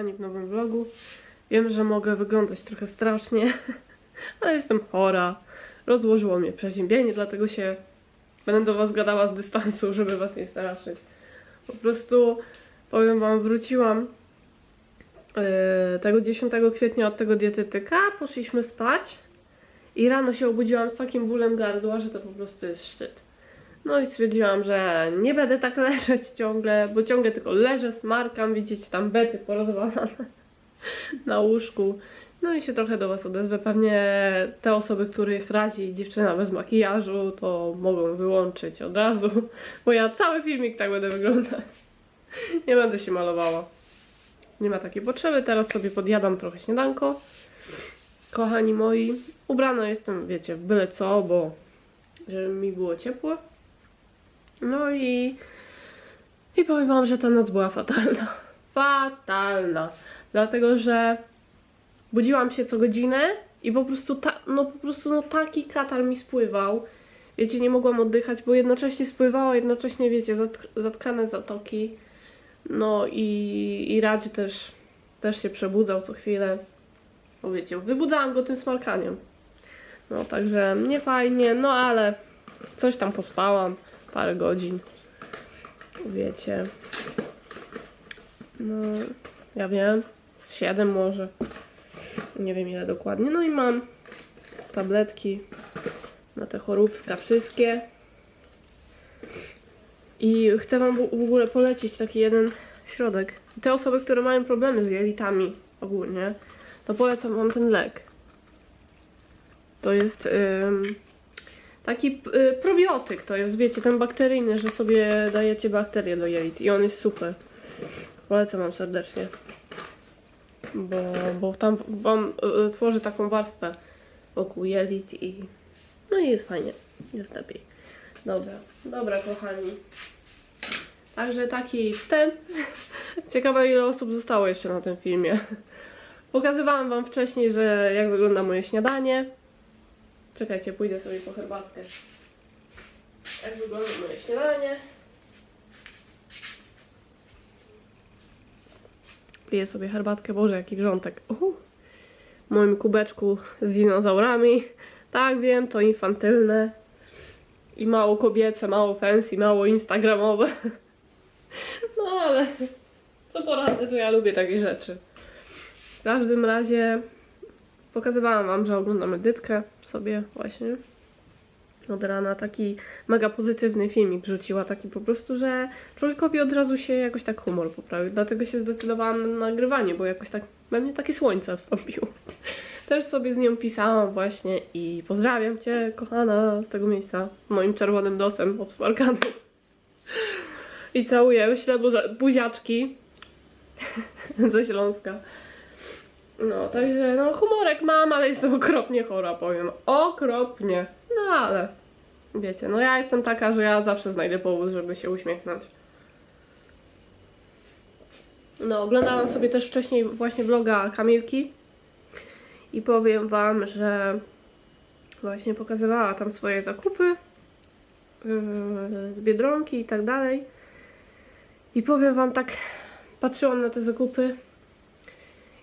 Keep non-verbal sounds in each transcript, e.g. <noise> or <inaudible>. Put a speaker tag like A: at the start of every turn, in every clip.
A: kochani, w nowym vlogu. Wiem, że mogę wyglądać trochę strasznie, <laughs> ale jestem chora. Rozłożyło mnie przeziębienie, dlatego się będę do Was gadała z dystansu, żeby Was nie straszyć. Po prostu powiem Wam, wróciłam e, tego 10 kwietnia od tego dietetyka, poszliśmy spać i rano się obudziłam z takim bólem gardła, że to po prostu jest szczyt. No i stwierdziłam, że nie będę tak leżeć ciągle, bo ciągle tylko leżę, smarkam, widzicie tam bety porozwalane <laughs> na łóżku. No i się trochę do Was odezwę. Pewnie te osoby, których razi dziewczyna bez makijażu, to mogą wyłączyć od razu, <laughs> bo ja cały filmik tak będę wyglądać. <laughs> Nie będę się malowała. Nie ma takiej potrzeby. Teraz sobie podjadam trochę śniadanko. Kochani moi, ubrana jestem, wiecie, w byle co, bo żeby mi było ciepło. No i, i powiem wam, że ta noc była fatalna. <laughs> Fatalna. Dlatego, że budziłam się co godzinę i po prostu, ta, no po prostu no taki katar mi spływał. Wiecie, nie mogłam oddychać, bo jednocześnie spływało, jednocześnie, wiecie, zatk zatkane zatoki. No i, i Radziu też, też się przebudzał co chwilę. Bo wiecie, wybudzałam go tym smarkaniem. No także nie fajnie, no ale coś tam pospałam, parę godzin. Wiecie. No, ja wiem, z 7 może. Nie wiem ile dokładnie. No i mam tabletki na te choróbska wszystkie. I chcę Wam w ogóle polecić taki jeden środek. Te osoby, które mają problemy z jelitami ogólnie, to polecam Wam ten lek. To jest ym, taki y, probiotyk, to jest, wiecie, ten bakteryjny, że sobie dajecie bakterie do jelit i on jest super. Polecam Wam serdecznie. Bo, bo tam Wam y, tworzy taką warstwę wokół jelit i no i jest fajnie, jest lepiej. Dobra, dobra kochani. Także taki wstęp. <laughs> Ciekawe ile osób zostało jeszcze na tym filmie. Pokazywałam wam wcześniej, że jak wygląda moje śniadanie. Czekajcie, pójdę sobie po herbatkę. Jak wygląda moje śniadanie. Piję sobie herbatkę, boże jaki wrzątek. Uhu. W moim kubeczku z dinozaurami. Tak wiem, to infantylne. I mało kobiece, mało fancy, mało instagramowe. <laughs> No ale co poradzę, że ja lubię takie rzeczy. W każdym razie pokazywałam wam, że oglądam edytkę sobie właśnie od rana. Taki mega pozytywny filmik wrzuciła, taki po prostu, że człowiekowi od razu się jakoś tak humor poprawił. Dlatego się zdecydowałam na nagrywanie, bo jakoś tak we mnie takie słońce wstąpiło. <laughs> Też sobie z nią pisałam właśnie i pozdrawiam Cię, kochana, z tego miejsca, moim czerwonym nosem obsmarkanym. I całuję buza- buziaczki <laughs> ze Śląska. No, także no humorek mam, ale jestem okropnie chora, powiem. Okropnie. No ale wiecie, no ja jestem taka, że ja zawsze znajdę powód, żeby się uśmiechnąć. No, oglądałam sobie też wcześniej właśnie vloga Kamilki i powiem wam, że właśnie pokazywała tam swoje zakupy yy, z Biedronki i tak dalej. I powiem wam tak, patrzyłam na te zakupy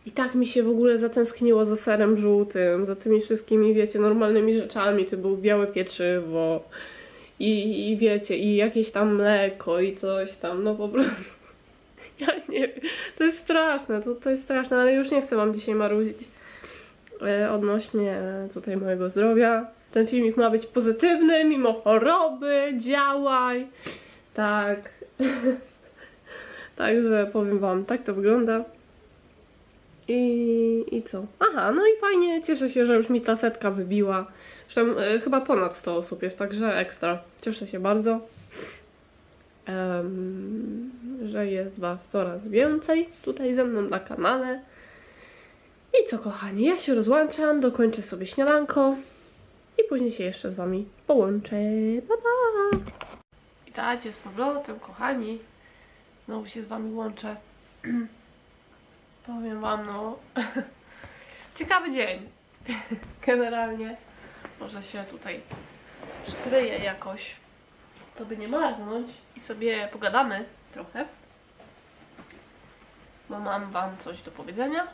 A: i tak mi się w ogóle zatęskniło za serem żółtym, za tymi wszystkimi, wiecie, normalnymi rzeczami, typu białe pieczywo i, i wiecie, i jakieś tam mleko i coś tam, no po prostu. <laughs> Ja nie wiem, to jest straszne, to, to jest straszne, ale już nie chcę wam dzisiaj marudzić e, odnośnie tutaj mojego zdrowia. Ten filmik ma być pozytywny, mimo choroby, działaj, tak. <laughs> Także powiem wam, tak to wygląda. I, I co? Aha, no i fajnie, cieszę się, że już mi ta setka wybiła. Zresztą e, chyba ponad 100 osób jest, także ekstra. Cieszę się bardzo, em, że jest Was coraz więcej tutaj ze mną na kanale. I co, kochani, ja się rozłączam, dokończę sobie śniadanko i później się jeszcze z Wami połączę. Pa, pa! Witajcie z powrotem, kochani. Znowu się z Wami łączę. <clears throat> Powiem Wam, no. <laughs> Ciekawy dzień. <laughs> Generalnie. Może się tutaj przykryję jakoś, to by nie marznąć. I sobie pogadamy trochę. bo mam Wam coś do powiedzenia.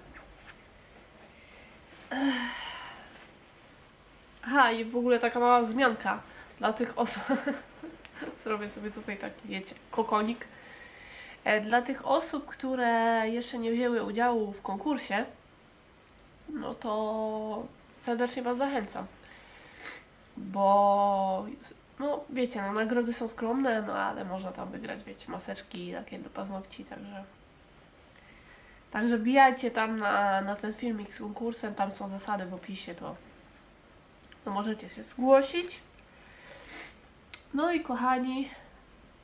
A: Aha, i w ogóle taka mała wzmianka dla tych osób. <laughs> Zrobię sobie tutaj taki, wiecie, kokonik. E, Dla tych osób, które jeszcze nie wzięły udziału w konkursie, no to serdecznie Was zachęcam. Bo, no wiecie, no nagrody są skromne, no ale można tam wygrać, wiecie, maseczki takie do paznokci, także... Także bijajcie tam na, na ten filmik z konkursem, tam są zasady w opisie, to no możecie się zgłosić. No i kochani,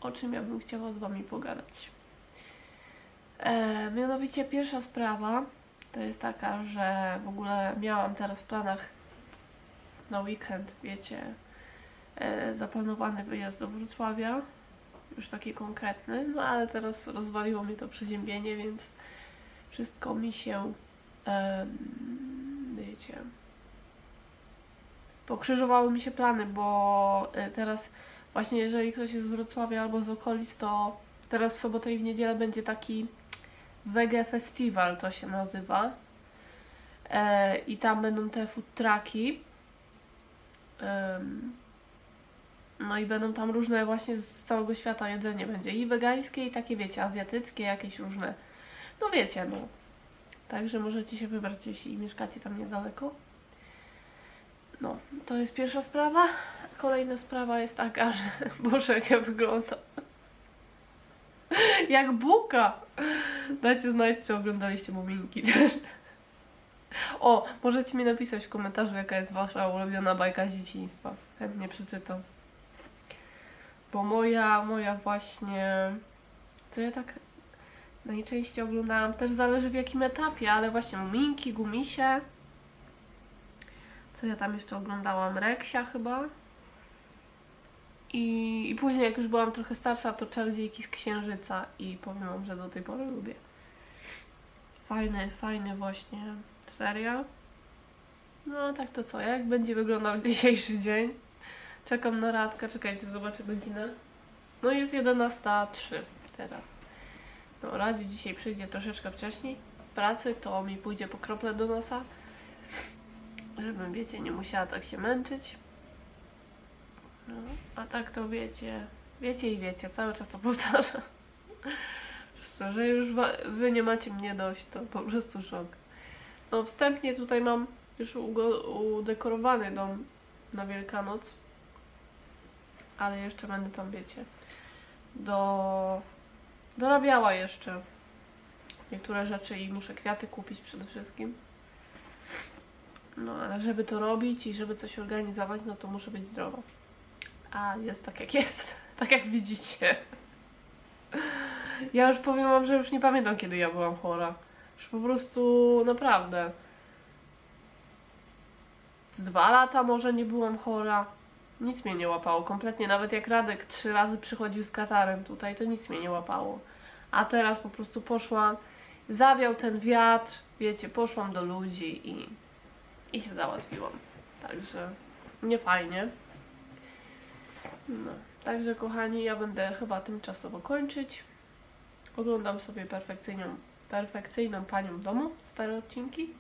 A: o czym ja bym chciała z Wami pogadać. E, mianowicie pierwsza sprawa to jest taka, że w ogóle miałam teraz w planach na weekend, wiecie, e, zaplanowany wyjazd do Wrocławia, już taki konkretny, no ale teraz rozwaliło mnie to przeziębienie, więc wszystko mi się, em, wiecie, pokrzyżowały mi się plany, bo e, teraz właśnie jeżeli ktoś jest z Wrocławia albo z okolic, to teraz w sobotę i w niedzielę będzie taki Wege Festival to się nazywa. E, I tam będą te food trucki. Em, no i będą tam różne właśnie z całego świata jedzenie będzie. I wegańskie, i takie wiecie, azjatyckie, jakieś różne. No wiecie, no. Także możecie się wybrać, jeśli mieszkacie tam niedaleko. No, to jest pierwsza sprawa. Kolejna sprawa jest taka, <laughs> że Boże, jak ja wyglądam. Jak buka! Dajcie znać, czy oglądaliście Muminki też. O, możecie mi napisać w komentarzu, jaka jest wasza ulubiona bajka z dzieciństwa. Chętnie przeczytam. Bo moja, moja właśnie... Co ja tak najczęściej oglądałam? Też zależy w jakim etapie, ale właśnie Muminki, Gumisie. Co ja tam jeszcze oglądałam? Reksia chyba. I, I później, jak już byłam trochę starsza, to Czarodziejki z Księżyca i powiem wam, że do tej pory lubię. Fajny, fajny właśnie serial. No tak to co, jak będzie wyglądał dzisiejszy dzień? Czekam na Radka, czekajcie, zobaczę godzinę. No jest 11.03 teraz. No Radziu dzisiaj przyjdzie troszeczkę wcześniej pracy, to mi pójdzie po krople do nosa. Żebym, wiecie, nie musiała tak się męczyć. No, a tak to wiecie, wiecie i wiecie, cały czas to powtarzam. Szczerze, już wy nie macie mnie dość, to po prostu szok. No wstępnie tutaj mam już udekorowany dom na Wielkanoc, ale jeszcze będę tam, wiecie, do... dorabiała jeszcze niektóre rzeczy i muszę kwiaty kupić przede wszystkim. No, ale żeby to robić i żeby coś organizować, no to muszę być zdrowa. A jest tak jak jest. <laughs> Tak jak widzicie. Ja już powiem wam, że już nie pamiętam kiedy ja byłam chora. Już po prostu naprawdę. Z dwa lata może nie byłam chora. Nic mnie nie łapało kompletnie. Nawet jak Radek trzy razy przychodził z katarem tutaj, to nic mnie nie łapało. A teraz po prostu poszłam, zawiał ten wiatr, wiecie, poszłam do ludzi i, i się załatwiłam. Także nie fajnie. No, także kochani, ja będę chyba tymczasowo kończyć. Oglądam sobie perfekcyjną, perfekcyjną panią domu, stare odcinki.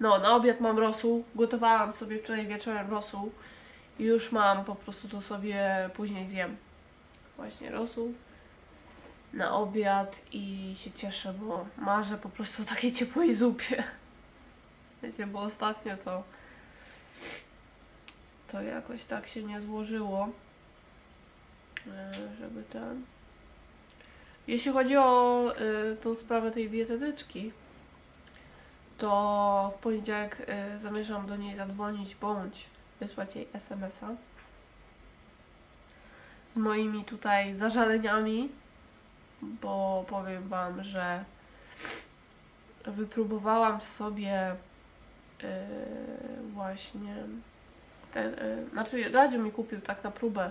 A: No, na obiad mam rosół. Gotowałam sobie wczoraj wieczorem rosół. I już mam, po prostu to sobie później zjem. Właśnie rosół na obiad i się cieszę, bo marzę po prostu o takiej ciepłej zupie. <laughs> Wiecie, bo ostatnio to to jakoś tak się nie złożyło, e, żeby ten... Jeśli chodzi o y, tą sprawę tej dietetyczki, to w poniedziałek y, zamierzam do niej zadzwonić bądź wysłać jej SMS-a z moimi tutaj zażaleniami, bo powiem Wam, że wypróbowałam sobie właśnie ten, y, znaczy Radziu mi kupił tak na próbę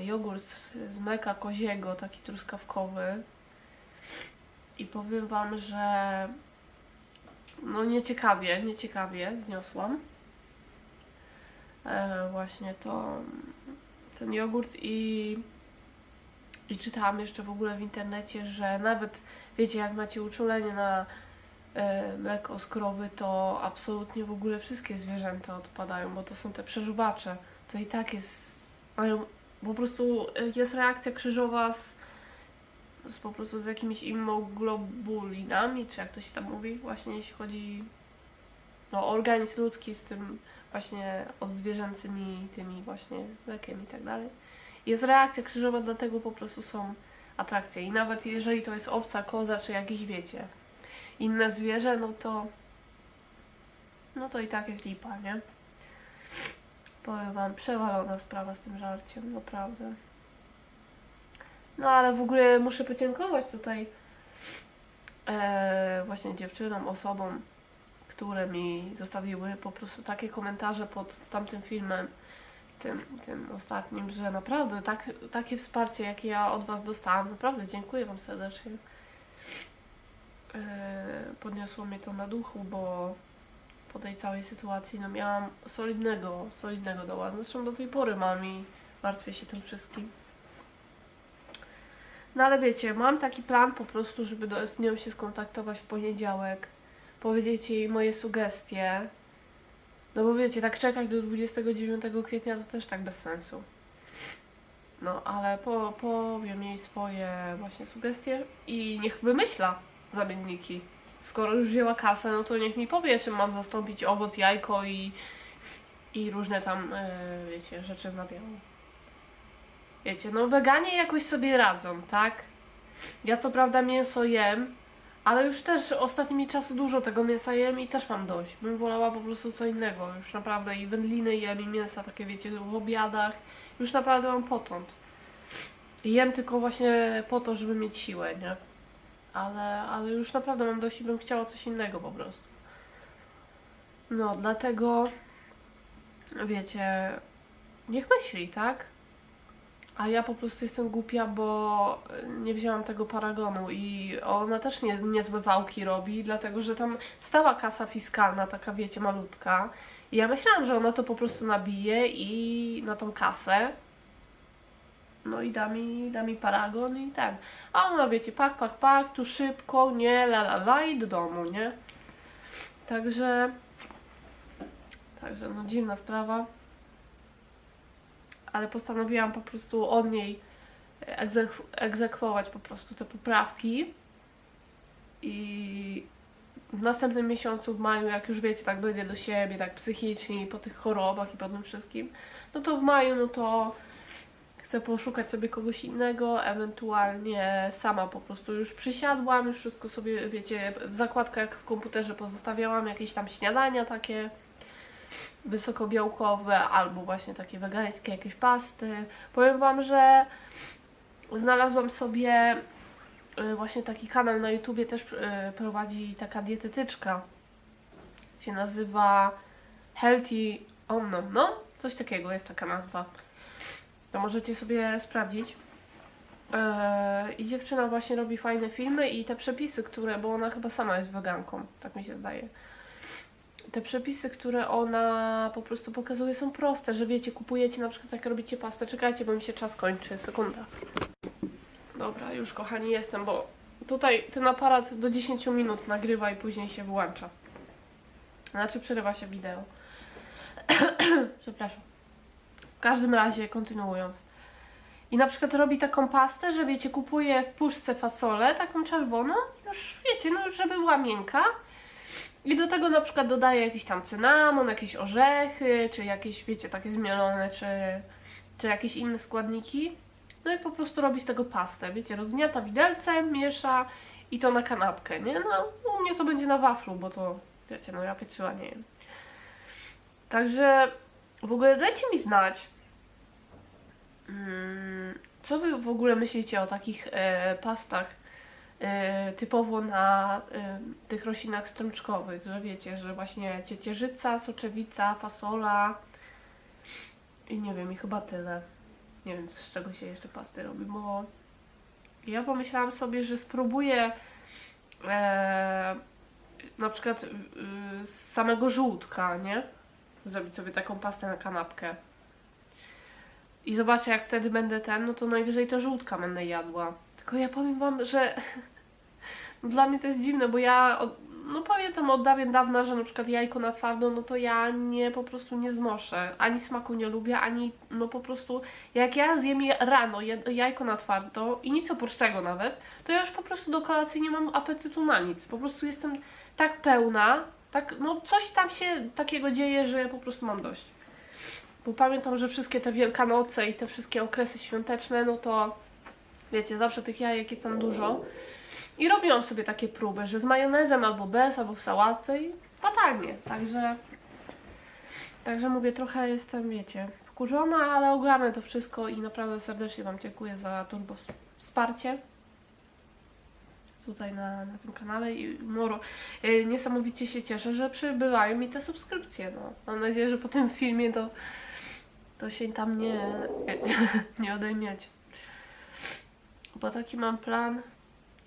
A: y, jogurt z, mleka koziego, taki truskawkowy. I powiem Wam, że no nieciekawie, nieciekawie zniosłam e, właśnie to ten jogurt i I czytałam jeszcze w ogóle w internecie, że nawet wiecie, jak macie uczulenie na e, mleko z krowy, to absolutnie w ogóle wszystkie zwierzęta odpadają, bo to są te przeżuwacze. To i tak jest. Mają po prostu e, jest reakcja krzyżowa z, z po prostu z jakimiś immoglobulinami, czy jak to się tam mówi, właśnie jeśli chodzi no, organizm ludzki z tym właśnie odzwierzęcymi tymi właśnie mlekiem i tak dalej. Jest reakcja krzyżowa, dlatego po prostu są atrakcje. I nawet jeżeli to jest owca, koza, czy jakieś wiecie, inne zwierzę, no to no to i tak jest lipa, nie? Powiem wam, przewalona sprawa z tym żarciem, naprawdę. No ale w ogóle muszę podziękować tutaj e, właśnie dziewczynom, osobom, które mi zostawiły po prostu takie komentarze pod tamtym filmem, tym, tym ostatnim, że naprawdę tak, takie wsparcie, jakie ja od Was dostałam, naprawdę dziękuję Wam serdecznie. E, podniosło mnie to na duchu, bo po tej całej sytuacji no miałam solidnego, solidnego doła. Zresztą do tej pory mam i martwię się tym wszystkim. No ale wiecie, mam taki plan po prostu, żeby do, z nią się skontaktować w poniedziałek, powiedzieć jej moje sugestie. No bo wiecie, tak czekać do 29 kwietnia to też tak bez sensu. No, ale po, powiem jej swoje właśnie sugestie i niech wymyśla zamienniki. Skoro już wzięła kasę, no to niech mi powie, czym mam zastąpić owoc, jajko i, i różne tam, yy, wiecie, rzeczy z nabiału. Wiecie, no weganie jakoś sobie radzą, tak? Ja co prawda mięso jem, ale już też ostatnimi czasy dużo tego mięsa jem i też mam dość. Bym wolała po prostu co innego. Już naprawdę i wędliny jem i mięsa takie wiecie w obiadach. Już naprawdę mam potąd. Jem tylko właśnie po to, żeby mieć siłę, nie? Ale, ale już naprawdę mam dość i bym chciała coś innego po prostu. No, dlatego wiecie, niech myśli, tak? A ja po prostu jestem głupia, bo nie wzięłam tego paragonu i ona też nie, niezłe wałki robi, dlatego że tam stała kasa fiskalna, taka wiecie, malutka. I ja myślałam, że ona to po prostu nabije i na tą kasę. No i da mi, da mi paragon i ten. A ona wiecie, pak, pak, pak, tu szybko, nie, la, la, la i do domu, nie? Także, także no dziwna sprawa ale postanowiłam po prostu od niej egzek- egzekwować po prostu te poprawki i w następnym miesiącu, w maju, jak już wiecie, tak dojdzie do siebie, tak psychicznie i po tych chorobach i po tym wszystkim, no to w maju, no to chcę poszukać sobie kogoś innego, ewentualnie sama po prostu już przysiadłam, już wszystko sobie, wiecie, w zakładkach w komputerze pozostawiałam, jakieś tam śniadania takie, wysokobiałkowe albo właśnie takie wegańskie jakieś pasty. Powiem Wam, że znalazłam sobie y, właśnie taki kanał na YouTubie też y, prowadzi taka dietetyczka. Się nazywa Healthy Omnom, no coś takiego jest taka nazwa. To możecie sobie sprawdzić. Yy, I dziewczyna właśnie robi fajne filmy i te przepisy, które, bo ona chyba sama jest weganką, tak mi się zdaje te przepisy, które ona po prostu pokazuje są proste, że wiecie, kupujecie na przykład jak robicie pastę, czekajcie, bo mi się czas kończy, sekunda. Dobra, już kochani jestem, bo tutaj ten aparat do 10 minut nagrywa i później się wyłącza. Znaczy przerywa się wideo. <coughs> Przepraszam. W każdym razie, kontynuując. I na przykład robi taką pastę, że wiecie, kupuje w puszce fasolę, taką czerwoną, już wiecie, no żeby była miękka i do tego na przykład dodaję jakiś tam cynamon, jakieś orzechy, czy jakieś, wiecie, takie zmielone, czy, czy jakieś inne składniki. No i po prostu robi z tego pastę, wiecie, rozgniata widelcem, miesza i to na kanapkę, nie? No, u mnie to będzie na waflu, bo to, wiecie, no ja pieczyła nie jem. Także w ogóle dajcie mi znać, mm, co wy w ogóle myślicie o takich e, pastach e, typowo na e, tych roślinach strączkowych, że wiecie, że właśnie ciecierzyca, soczewica, fasola i nie wiem, i chyba tyle. Nie wiem, z czego się jeszcze pasty robi, bo ja pomyślałam sobie, że spróbuję e, na przykład y, z samego żółtka, nie? Zrobić sobie taką pastę na kanapkę. i zobaczę jak wtedy będę ten, no to najwyżej to żółtka będę jadła. Tylko ja powiem wam, że <laughs> dla mnie to jest dziwne, bo ja od, no pamiętam od dawien dawna, że na przykład jajko na twardo, no to ja nie po prostu nie znoszę. Ani smaku nie lubię, ani no po prostu jak ja zjem je rano jajko na twardo i nic oprócz tego nawet, to ja już po prostu do kolacji nie mam apetytu na nic. Po prostu jestem tak pełna, tak no coś tam się takiego dzieje, że po prostu mam dość. Bo pamiętam, że wszystkie te Wielkanoce i te wszystkie okresy świąteczne, no to wiecie, zawsze tych jajek jest tam dużo. I robiłam sobie takie próby, że z majonezem albo bez, albo w sałatce i fatalnie. Także, także mówię, trochę jestem, wiecie, wkurzona, ale ogarnę to wszystko i naprawdę serdecznie Wam dziękuję za turbo wsparcie tutaj na, na tym kanale i moro. e, Niesamowicie się cieszę, że przybywają mi te subskrypcje. No. Mam nadzieję, że po tym filmie to, to się tam nie, <laughs> nie odejmiecie. Bo taki mam plan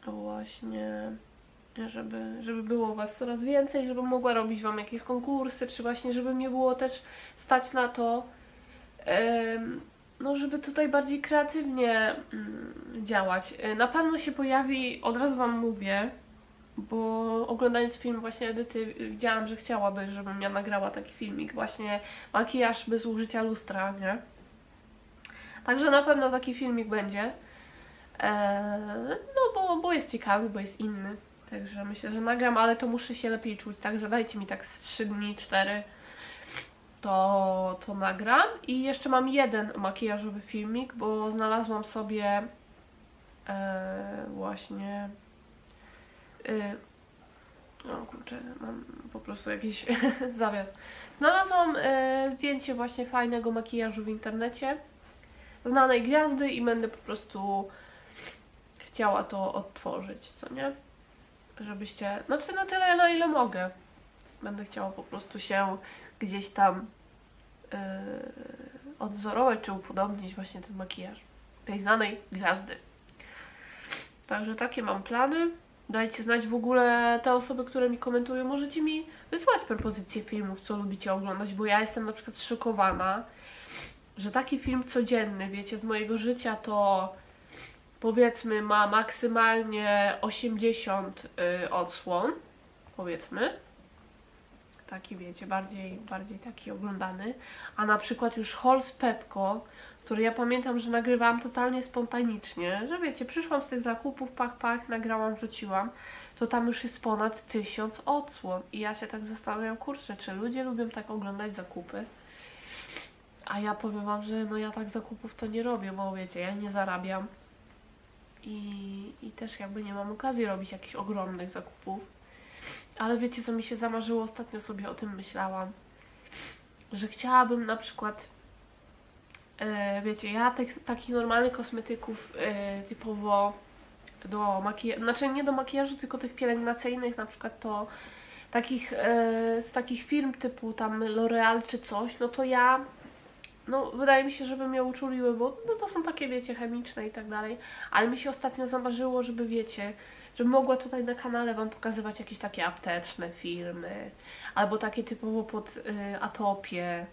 A: właśnie, żeby, żeby było Was coraz więcej, żebym mogła robić Wam jakieś konkursy, czy właśnie, żeby mnie było też stać na to, no żeby tutaj bardziej kreatywnie mm, działać. E, Na pewno się pojawi, od razu Wam mówię, bo oglądając film właśnie Edyty widziałam, że chciałaby, żebym ja nagrała taki filmik, właśnie makijaż bez użycia lustra, nie? Także na pewno taki filmik będzie. Eee, no bo, bo jest ciekawy, bo jest inny. Także myślę, że nagram, ale to muszę się lepiej czuć, także dajcie mi tak z 3 dni, 4 to, to nagram. I jeszcze mam jeden makijażowy filmik, bo znalazłam sobie e, właśnie e, o kurczę, mam po prostu jakiś <laughs> zawias. Znalazłam e, zdjęcie właśnie fajnego makijażu w internecie znanej gwiazdy i będę po prostu chciała to odtworzyć, co nie? Żebyście, znaczy na tyle, na ile mogę. Będę chciała po prostu się gdzieś tam yy, odwzorować czy upodobnić właśnie ten makijaż tej znanej gwiazdy. Także takie mam plany. Dajcie znać w ogóle te osoby, które mi komentują. Możecie mi wysłać propozycje filmów, co lubicie oglądać, bo ja jestem na przykład szokowana, że taki film codzienny, wiecie, z mojego życia to powiedzmy ma maksymalnie 80 y, odsłon, powiedzmy. Taki wiecie, bardziej, bardziej taki oglądany. A na przykład już Hall z Pepko, który ja pamiętam, że nagrywałam totalnie spontanicznie, że wiecie, przyszłam z tych zakupów, pach, pach, nagrałam, wrzuciłam, to tam już jest ponad 1000 odsłon. I ja się tak zastanawiam, kurczę, czy ludzie lubią tak oglądać zakupy? A ja powiem wam, że no ja tak zakupów to nie robię, bo wiecie, ja nie zarabiam. I, I też jakby nie mam okazji robić jakichś ogromnych zakupów. Ale wiecie, co mi się zamarzyło? Ostatnio sobie o tym myślałam. Że chciałabym na przykład, e, wiecie, ja tych takich normalnych kosmetyków e, typowo do makijażu, znaczy nie do makijażu, tylko tych pielęgnacyjnych, na przykład to takich, e, z takich firm typu tam L'Oreal czy coś, no to ja no, wydaje mi się, żeby mnie uczuliły, bo no, to są takie, wiecie, chemiczne i tak dalej. Ale mi się ostatnio zamarzyło, żeby, wiecie, żebym mogła tutaj na kanale Wam pokazywać jakieś takie apteczne filmy, albo takie typowo pod y, atopię,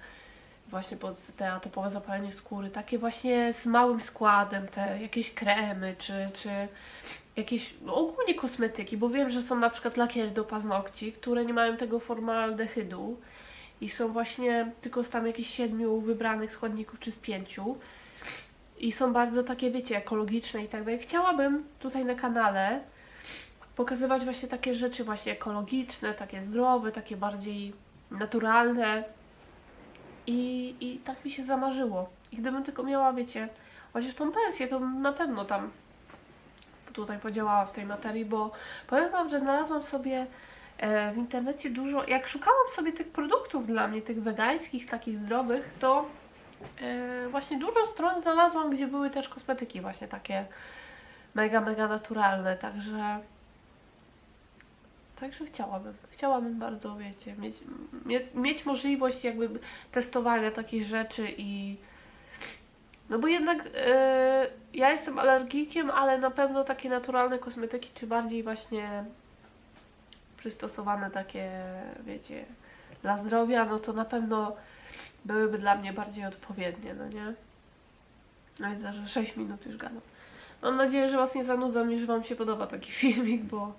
A: właśnie pod te atopowe zapalenie skóry, takie właśnie z małym składem, te jakieś kremy, czy, czy jakieś no, ogólnie kosmetyki, bo wiem, że są na przykład lakiery do paznokci, które nie mają tego formaldehydu i są właśnie tylko z tam jakichś siedmiu wybranych składników, czy z pięciu. I są bardzo takie, wiecie, ekologiczne i tak dalej. Chciałabym tutaj na kanale pokazywać właśnie takie rzeczy właśnie ekologiczne, takie zdrowe, takie bardziej naturalne. I, I tak mi się zamarzyło. I gdybym tylko miała, wiecie, chociaż tą pensję, to na pewno tam tutaj podziałała w tej materii, bo powiem Wam, że znalazłam sobie e, w internecie dużo, jak szukałam sobie tych produktów dla mnie, tych wegańskich, takich zdrowych, to e, właśnie dużo stron znalazłam, gdzie były też kosmetyki właśnie takie mega, mega naturalne, także także chciałabym, chciałabym bardzo, wiecie, mieć, mie, mieć możliwość jakby testowania takich rzeczy i no bo jednak e, ja jestem alergikiem, ale na pewno takie naturalne kosmetyki, czy bardziej właśnie przystosowane takie, wiecie, dla zdrowia, no to na pewno byłyby dla mnie bardziej odpowiednie, no nie? No widzę, że 6 minut już gadam. Mam nadzieję, że Was nie zanudzam i że Wam się podoba taki <laughs> filmik, bo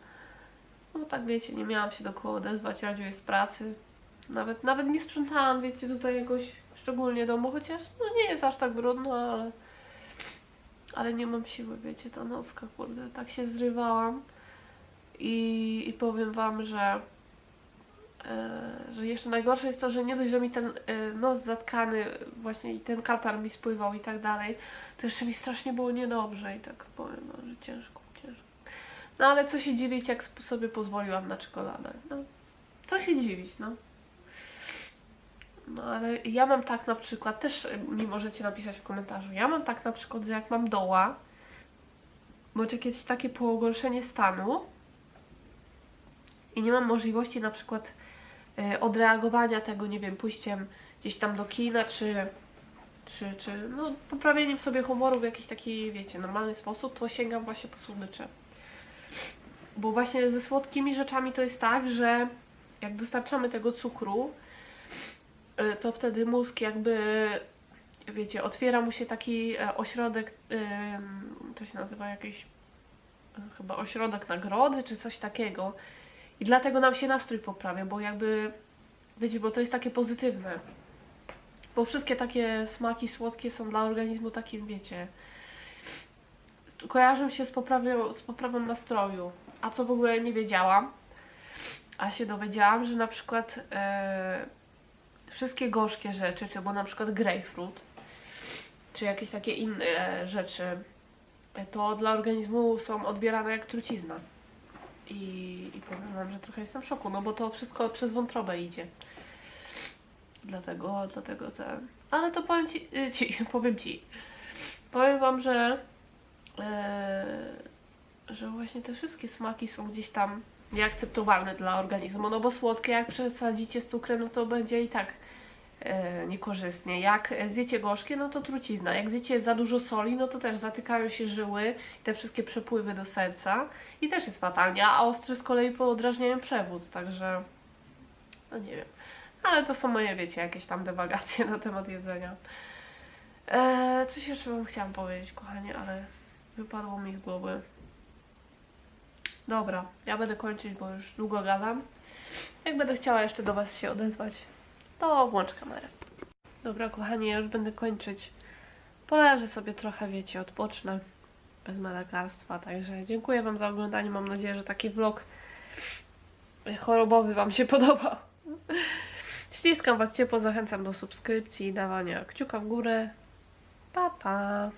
A: no tak wiecie, nie miałam się do kogo odezwać, Radziu jest z pracy. Nawet, nawet nie sprzątałam, wiecie, tutaj jakoś szczególnie domu, chociaż no nie jest aż tak brudno, ale ale nie mam siły, wiecie, ta nocka, kurde, tak się zrywałam i, i powiem Wam, że e, że jeszcze najgorsze jest to, że nie dość, że mi ten e, nos zatkany właśnie i ten katar mi spływał i tak dalej, to jeszcze mi strasznie było niedobrze i tak powiem, no, że ciężko. No ale co się dziwić, jak sobie pozwoliłam na czekoladę. No, co się dziwić, no. No ale ja mam tak na przykład, też mi możecie napisać w komentarzu, ja mam tak na przykład, że jak mam doła, bądź jakieś takie pogorszenie stanu i nie mam możliwości na przykład e, odreagowania tego, nie wiem, pójściem gdzieś tam do kina, czy, czy, czy no, poprawieniem sobie humoru w jakiś taki, wiecie, normalny sposób, to sięgam właśnie po słodycze. Bo właśnie ze słodkimi rzeczami to jest tak, że jak dostarczamy tego cukru, y, to wtedy mózg jakby, wiecie, otwiera mu się taki e, ośrodek, to się nazywa jakiś e, chyba ośrodek nagrody, czy coś takiego. I dlatego nam się nastrój poprawia, bo jakby, wiecie, bo to jest takie pozytywne. Bo wszystkie takie smaki słodkie są dla organizmu takim, wiecie, kojarzą się z poprawą, z poprawą nastroju. A co w ogóle nie wiedziałam, a się dowiedziałam, że na przykład e, wszystkie gorzkie rzeczy, czy bo na przykład grapefruit, czy jakieś takie inne e, rzeczy, e, to dla organizmu są odbierane jak trucizna. I, I powiem wam, że trochę jestem w szoku, no bo to wszystko przez wątrobę idzie. Dlatego, dlatego ten. Ale to powiem ci, ci <laughs> powiem ci. Powiem wam, że że właśnie te wszystkie smaki są gdzieś tam nieakceptowalne dla organizmu, no bo słodkie jak przesadzicie z cukrem, no to będzie i tak e, niekorzystnie. Jak zjecie gorzkie, no to trucizna. Jak zjecie za dużo soli, no to też zatykają się żyły i te wszystkie przepływy do serca i też jest fatalnie, a ostre z kolei podrażniają przewód, także no nie wiem. Ale to są moje, wiecie, jakieś tam dywagacje <laughs> na temat jedzenia. Eee, coś jeszcze Wam chciałam powiedzieć, kochani, ale wypadło mi z głowy. Dobra, ja będę kończyć, bo już długo gadam. Jak będę chciała jeszcze do Was się odezwać, to włącz kamerę. Dobra, kochani, ja już będę kończyć. Poleżę sobie trochę, wiecie, odpocznę bez malakarstwa, także dziękuję Wam za oglądanie. Mam nadzieję, że taki vlog chorobowy Wam się <laughs> podobał. Ściskam Was ciepło, zachęcam do subskrypcji i dawania kciuka w górę. Pa, pa!